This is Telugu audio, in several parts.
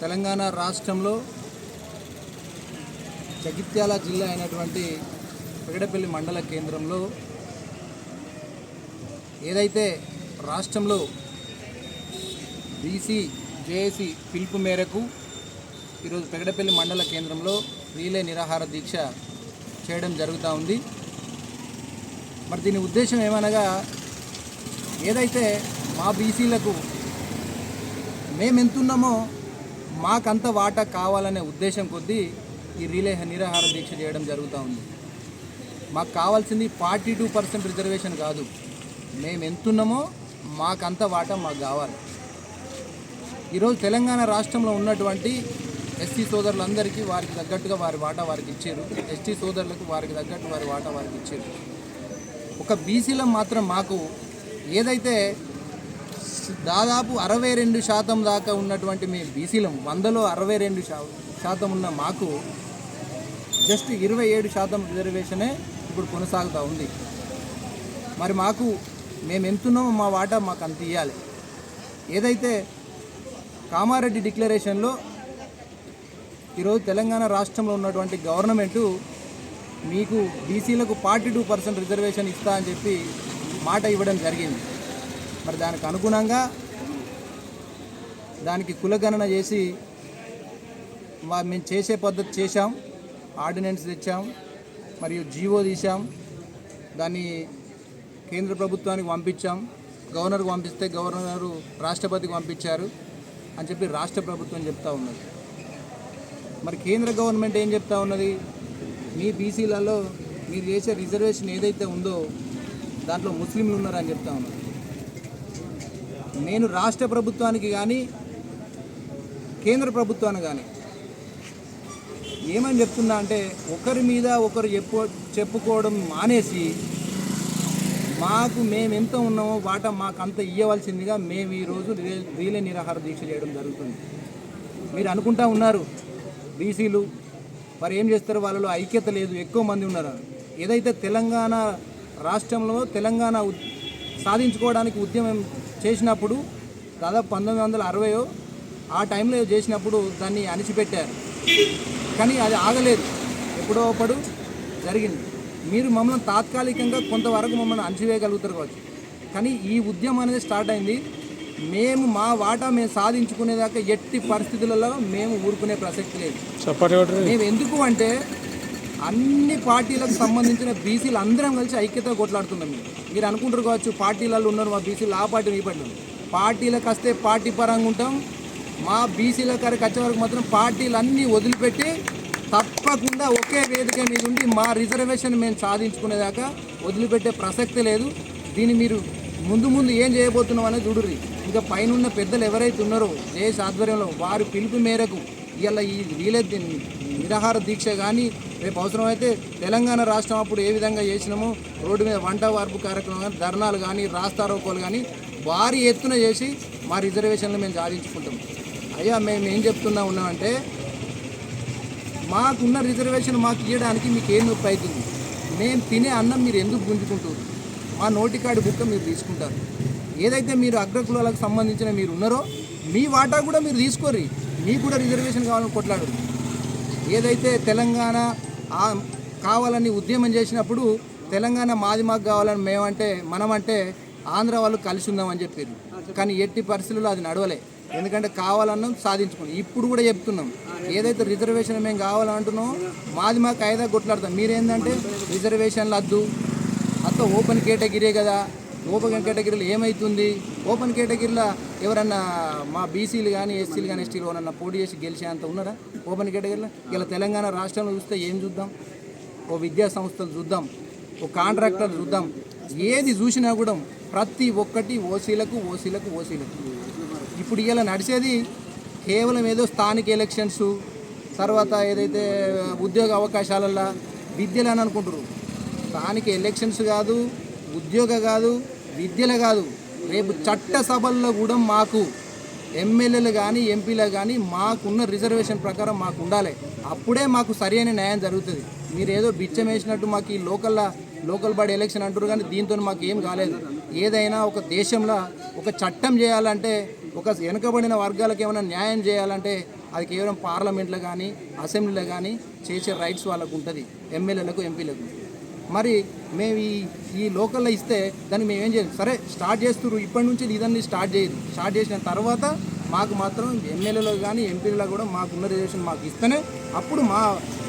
తెలంగాణ రాష్ట్రంలో జగిత్యాల జిల్లా అయినటువంటి పెగడపల్లి మండల కేంద్రంలో ఏదైతే రాష్ట్రంలో బీసీ జేఏసీ పిలుపు మేరకు ఈరోజు పెగడపల్లి మండల కేంద్రంలో రీలే నిరాహార దీక్ష చేయడం జరుగుతూ ఉంది. మరి దీని ఉద్దేశం ఏమనగా ఏదైతే మా బీసీలకు మేము ఎంతున్నామో మాకంత వాటా కావాలనే ఉద్దేశం కొద్దీ ఈ రిలే నిరాహార దీక్ష చేయడం జరుగుతూ ఉంది. మాకు కావాల్సింది ఫార్టీ టూ పర్సెంట్ రిజర్వేషన్ కాదు. మేము ఎంతున్నామో మాకంత వాటా మాకు కావాలి. ఈరోజు తెలంగాణ రాష్ట్రంలో ఉన్నటువంటి ఎస్టీ సోదరులందరికీ వారికి తగ్గట్టుగా వారి వాటా వారికి ఇచ్చారు. ఎస్టీ సోదరులకు వారికి తగ్గట్టు వారి వాటా వారికి ఇచ్చారు. ఒక బీసీలో మాత్రం మాకు ఏదైతే దాదాపు అరవై రెండు శాతం దాకా ఉన్నటువంటి మేము బీసీలం వందలో అరవై రెండు శా- శాతం ఉన్న మాకు జస్ట్ ఇరవై ఏడు శాతం రిజర్వేషనే ఇప్పుడు కొనసాగుతూ ఉంది. మరి మాకు మేము ఎంతున్నామో మా వాటా మాకు అంత ఇవ్వాలి ఏదైతే కామారెడ్డి డిక్లరేషన్లో ఈరోజు తెలంగాణ రాష్ట్రంలో ఉన్నటువంటి గవర్నమెంటు మీకు బీసీలకు ఫార్టీ టూ పర్సెంట్ రిజర్వేషన్ ఇస్తా అని చెప్పి మాట ఇవ్వడం జరిగింది. మరి దానికి అనుగుణంగా దానికి కులగణన చేసి మా మేము చేసే పద్ధతి చేశాం. ఆర్డినెన్స్ తెచ్చాం. మరియు జీవో తీసాం దాన్ని కేంద్ర ప్రభుత్వానికి పంపించాం. గవర్నర్కి పంపిస్తే గవర్నరు రాష్ట్రపతికి పంపించారు అని చెప్పి రాష్ట్ర ప్రభుత్వం చెప్తా ఉన్నది. మరి కేంద్ర గవర్నమెంట్ ఏం చెప్తా ఉన్నది? మీ బీసీలలో మీరు చేసే రిజర్వేషన్ ఏదైతే ఉందో దాంట్లో ముస్లింలు ఉన్నారని చెప్తా ఉన్నారు నేను రాష్ట్ర ప్రభుత్వానికి కానీ కేంద్ర ప్రభుత్వానికి కానీ ఏమని చెప్తున్నా అంటే ఒకరి మీద ఒకరు చెప్పు చెప్పుకోవడం మానేసి మాకు మేము ఎంత ఉన్నామో వాటా మాకు అంత ఇవ్వవలసిందిగా మేము ఈరోజు రీ- రీలే నిరాహార దీక్ష చేయడం జరుగుతుంది. మీరు అనుకుంటా ఉన్నారు బీసీలు మరి ఏం చేస్తారు వాళ్ళలో ఐక్యత లేదు ఎక్కువ మంది ఉన్నారు. ఏదైతే తెలంగాణ రాష్ట్రంలో తెలంగాణ సాధించుకోవడానికి ఉద్యమం చేసినప్పుడు దాదాపు పంతొమ్మిది వందల అరవయో ఆ టైంలో చేసినప్పుడు దాన్ని అణిచిపెట్టారు. కానీ అది ఆగలేదు. ఎప్పుడో ఒకడు జరిగింది. మీరు మమ్మల్ని తాత్కాలికంగా కొంతవరకు మమ్మల్ని అణచివేయగలుగుతారు కావచ్చు. కానీ ఈ ఉద్యమం అనేది స్టార్ట్ అయింది. మేము మా వాటా మేము సాధించుకునేదాకా ఎట్టి పరిస్థితులలో మేము ఊరుకునే ప్రసక్తి లేదు. మేము ఎందుకు అంటే అన్ని పార్టీలకు సంబంధించిన బీసీలు అందరం కలిసి ఐక్యత కొట్లాడుతున్నాం మేము. మీరు అనుకుంటారు కావచ్చు పార్టీలలో ఉన్నారు మా బీసీలు ఆ పార్టీ ఈ పార్టీ పార్టీలకు వస్తే పార్టీ పరంగా ఉంటాం. మా బీసీల కాడికి వచ్చే వరకు మాత్రం పార్టీలు అన్నీ వదిలిపెట్టి తప్పకుండా ఒకే వేదిక మీద ఉండి మా రిజర్వేషన్ మేము సాధించుకునేదాకా వదిలిపెట్టే ప్రసక్తి లేదు. దీన్ని మీరు ముందు ముందు ఏం చేయబోతున్నాం అనేది చూడుర్రి. ఇంకా పైన ఉన్న పెద్దలు ఎవరైతే ఉన్నారో దేశ ఆధ్వర్యంలో వారి పిలుపు మేరకు ఇలా ఈ రీలే నిరాహార దీక్ష కానీ రేపు అవసరమైతే తెలంగాణ రాష్ట్రం అప్పుడు ఏ విధంగా చేసినామో రోడ్డు మీద వంట వార్పు కార్యక్రమం కానీ ధర్నాలు కానీ రాస్తారోకోలు కానీ భారీ ఎత్తున చేసి మా రిజర్వేషన్లు మేము సాధించుకుంటాం. అయ్యా మేము ఏం చెప్తున్నా ఉన్నామంటే మాకున్న రిజర్వేషన్ మాకు ఇవ్వడానికి మీకు ఏం నొప్పి అవుతుంది? మేము తినే అన్నం మీరు ఎందుకు గుంజుకుంటారు మా నోటికాడి బుక్క మీరు తీసుకుంటారు. ఏదైతే మీరు అగ్రకులాలకు సంబంధించిన మీరు ఉన్నారో మీ వాటా కూడా మీరు తీసుకోరు మీకు కూడా రిజర్వేషన్ కావాలని కొట్లాడు ఏదైతే తెలంగాణ కావాలని ఉద్యమం చేసినప్పుడు తెలంగాణ మాది మాకు కావాలని మేమంటే మనమంటే ఆంధ్ర వాళ్ళు కలిసి ఉందామని చెప్పారు కానీ ఎట్టి పరిస్థితుల్లో అది నడవలే. ఎందుకంటే కావాలన్నాం సాధించుకున్నాం. ఇప్పుడు కూడా చెప్తున్నాం. ఏదైతే రిజర్వేషన్ మేము కావాలంటున్నామో మాది మాకు ఐదా కొట్లాడతాం. మీరేందంటే రిజర్వేషన్లు వద్దు. అంత ఓపెన్ కేటగిరీ కదా. ఓపెన్ కేటగిరీలో ఏమవుతుంది ఓపెన్ కేటగిరీలో ఎవరన్నా మా బీసీలు కానీ ఎస్సీలు కానీ ఎస్టీలు ఎవరన్నా పోటీ చేసి గెలిచే అంత ఉన్నారా? ఓపెన్ కేటగిరీలో? ఇలా తెలంగాణ రాష్ట్రంలో చూస్తే ఏం చూద్దాం? ఓ విద్యా సంస్థలు చూద్దాం. ఓ కాంట్రాక్టర్ చూద్దాం. ఏది చూసినా కూడా ప్రతి ఒక్కటి ఓసీలకు ఓసీలకు ఓసీలకు. ఇప్పుడు ఇలా నడిచేది కేవలం ఏదో స్థానిక ఎలక్షన్స్ తర్వాత ఏదైతే ఉద్యోగ అవకాశాలల్లో విద్యలు అని అనుకుంటారు స్థానిక ఎలక్షన్స్ కాదు ఉద్యోగ కాదు విద్యలో కాదు రేపు చట్ట సభల్లో కూడా మాకు ఎమ్మెల్యేలు కానీ ఎంపీలు కానీ మాకున్న రిజర్వేషన్ ప్రకారం మాకు ఉండాలి. అప్పుడే మాకు సరైన న్యాయం జరుగుతుంది. మీరు ఏదో బిచ్చం వేసినట్టు మాకు ఈ లోకల్ లోకల్ బాడీ ఎలక్షన్ అంటారు కానీ దీంతో మాకు ఏం కాలేదు. ఏదైనా ఒక దేశంలో ఒక చట్టం చేయాలంటే ఒక వెనుకబడిన వర్గాలకు ఏమైనా న్యాయం చేయాలంటే అది కేవలం పార్లమెంట్లో కానీ అసెంబ్లీలో కానీ చేసే రైట్స్ వాళ్ళకు ఉంటుంది. ఎమ్మెల్యేలకు ఎంపీలకు. మరి మేము ఈ ఈ లోకల్లో ఇస్తే దాన్ని మేము ఏం చేయాలి సరే స్టార్ట్ చేస్తున్నారు ఇప్పటి నుంచి ఇదన్నీ స్టార్ట్ చేయదు స్టార్ట్ చేసిన తర్వాత మాకు మాత్రం ఎమ్మెల్యేలో కానీ ఎంపీలలో కూడా మాకు ఉన్న రిజర్వేషన్ మాకు ఇస్తేనే అప్పుడు మా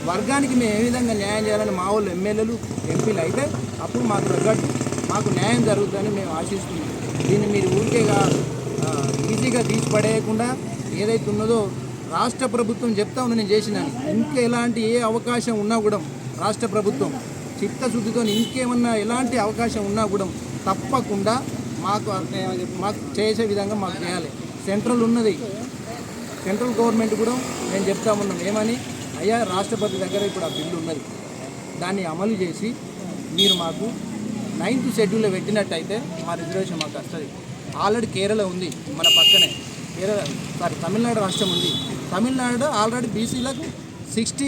వర్గానికి మేము ఏ విధంగా న్యాయం చేయాలని మా వాళ్ళు ఎమ్మెల్యేలు ఎంపీలు అయితే అప్పుడు మాకు తగ్గట్టు మాకు న్యాయం జరుగుతుందని మేము ఆశిస్తున్నాం. దీన్ని మీరు ఊరికేగా ఈజీగా తీసి పడేయకుండా ఏదైతే ఉన్నదో రాష్ట్ర ప్రభుత్వం చెప్తా ఉంది నేను చేసినాను. ఇంకా ఎలాంటి ఏ అవకాశం ఉన్నా కూడా రాష్ట్ర ప్రభుత్వం చిత్తశుద్ధితో ఇంకేమన్నా ఎలాంటి అవకాశం ఉన్నా కూడా తప్పకుండా మాకు మాకు చేసే విధంగా మాకు చేయాలి. సెంట్రల్ ఉన్నది. సెంట్రల్ గవర్నమెంట్ కూడా మేము చెప్తా ఉన్నాం. ఏమని? అయ్యా రాష్ట్రపతి దగ్గర ఇప్పుడు ఆ బిల్లు ఉన్నది. దాన్ని అమలు చేసి మీరు మాకు నైన్త్ షెడ్యూల్లో పెట్టినట్టయితే మా రిజర్వేషన్ మాకు వస్తుంది. ఆల్రెడీ కేరళ ఉంది మన పక్కనే. కేరళ సారీ తమిళనాడు రాష్ట్రం ఉంది. తమిళనాడు ఆల్రెడీ బీసీలకు సిక్స్టీ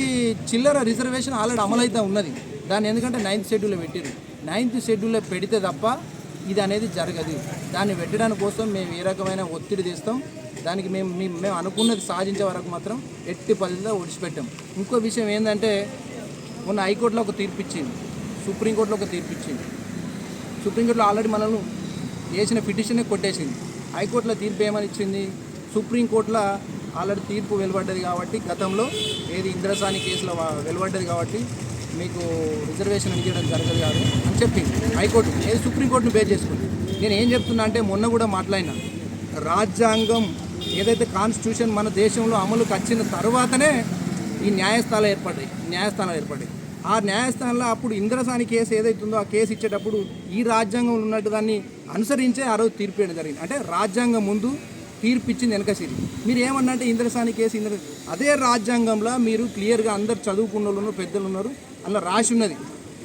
చిల్లర రిజర్వేషన్ ఆల్రెడీ అమలైతే ఉన్నది. దాన్ని ఎందుకంటే నైన్త్ షెడ్యూల్లో పెట్టారు నైన్త్ షెడ్యూల్లో పెడితే తప్ప ఇది అనేది జరగదు. దాన్ని పెట్టడానికి కోసం మేము ఏ రకమైన ఒత్తిడి తెస్తాం. దానికి మేము మేము మేము అనుకున్నది సాధించే వరకు మాత్రం ఎట్టి పద్ధతిలో ఒడిచిపెట్టాం. ఇంకో విషయం ఏంటంటే మొన్న హైకోర్టులో ఒక తీర్పు ఇచ్చింది. సుప్రీంకోర్టులో ఒక తీర్పు ఇచ్చింది. సుప్రీంకోర్టులో ఆల్రెడీ మనల్ని వేసిన పిటిషనే కొట్టేసింది. హైకోర్టులో తీర్పు ఏమని ఇచ్చింది? సుప్రీంకోర్టులో ఆల్రెడీ తీర్పు వెలువడ్డది కాబట్టి గతంలో ఏది ఇంద్రసాని కేసులో వెలువడ్డది కాబట్టి మీకు రిజర్వేషన్ ఇవ్వడం జరగదు కాదు అని చెప్పింది హైకోర్టు ఏది సుప్రీంకోర్టును బేర్ చేసుకుంది. నేను ఏం చెప్తున్నా అంటే మొన్న కూడా మాట్లాడినా. రాజ్యాంగం ఏదైతే కాన్స్టిట్యూషన్ మన దేశంలో అమలుకి వచ్చిన తర్వాతనే ఈ న్యాయస్థానాలు ఏర్పడ్డాయి. న్యాయస్థానాలు ఏర్పడ్డాయి. ఆ న్యాయస్థానంలో అప్పుడు ఇంద్రసాని కేసు ఏదైతే ఉందో ఆ కేసు ఇచ్చేటప్పుడు ఈ రాజ్యాంగంలో ఉన్నట్టు దాన్ని అనుసరించే ఆ రోజు తీర్పు ఇవ్వడం జరిగింది. అంటే రాజ్యాంగం ముందు తీర్పు ఇచ్చింది వెనకసిరి. మీరు ఏమన్నా అంటే ఇంద్రసాని కేసు ఇంద్ర అదే రాజ్యాంగంలో మీరు క్లియర్గా అందరు చదువుకున్న వాళ్ళు ఉన్నారు, పెద్దలు ఉన్నారు. అందులో రాసి ఉన్నది.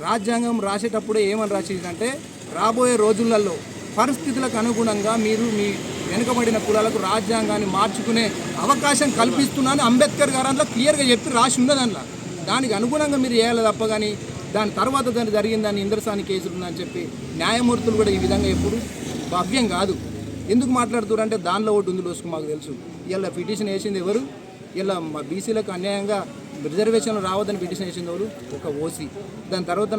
రాజ్యాంగం రాసేటప్పుడే ఏమని రాసిందంటే రాబోయే రోజులలో పరిస్థితులకు అనుగుణంగా మీరు మీ వెనుకబడిన కులాలకు రాజ్యాంగాన్ని మార్చుకునే అవకాశం కల్పిస్తున్నాను అంబేద్కర్ గారు అందులో క్లియర్గా చెప్పి రాసి ఉన్నది అందులో దానికి అనుగుణంగా మీరు చేయాలి తప్ప కానీ దాని తర్వాత దాన్ని జరిగిందని ఇంద్రసాని కేసులు ఉందని చెప్పి న్యాయమూర్తులు కూడా ఈ విధంగా ఎప్పుడు భవ్యం కాదు. ఎందుకు మాట్లాడుతున్నారు అంటే దానిలో ఒకటి ఉంది లోసుకు మాకు తెలుసు. ఇలా పిటిషన్ వేసింది ఎవరు? ఇలా మా బీసీలకు అన్యాయంగా రిజర్వేషన్లు రావద్దని పిటిషన్ వేసింది ఎవరు? ఒక ఓసీ. దాని తర్వాత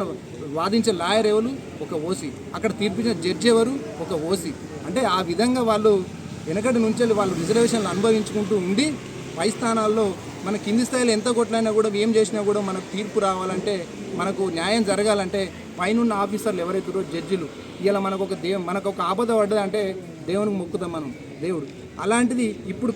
వాదించే లాయర్ ఎవరు? ఒక ఓసీ. అక్కడ తీర్పించిన జడ్జి ఎవరు? ఒక ఓసీ. అంటే ఆ విధంగా వాళ్ళు వెనకటి నుంచి వాళ్ళు రిజర్వేషన్లు అనుభవించుకుంటూ ఉండి పై స్థానాల్లో మన కింది స్థాయిలో ఎంత కొట్లైనా కూడా ఏం చేసినా కూడా మనకు తీర్పు రావాలంటే మనకు న్యాయం జరగాలంటే పైనున్న ఆఫీసర్లు ఎవరైతే జడ్జిలు ఇలా మనకు ఒక దేవ మనకు ఒక ఆపద పడ్డదంటే దేవునికి మొక్కుదాం మనం. దేవుడు. అలాంటిది ఇప్పుడు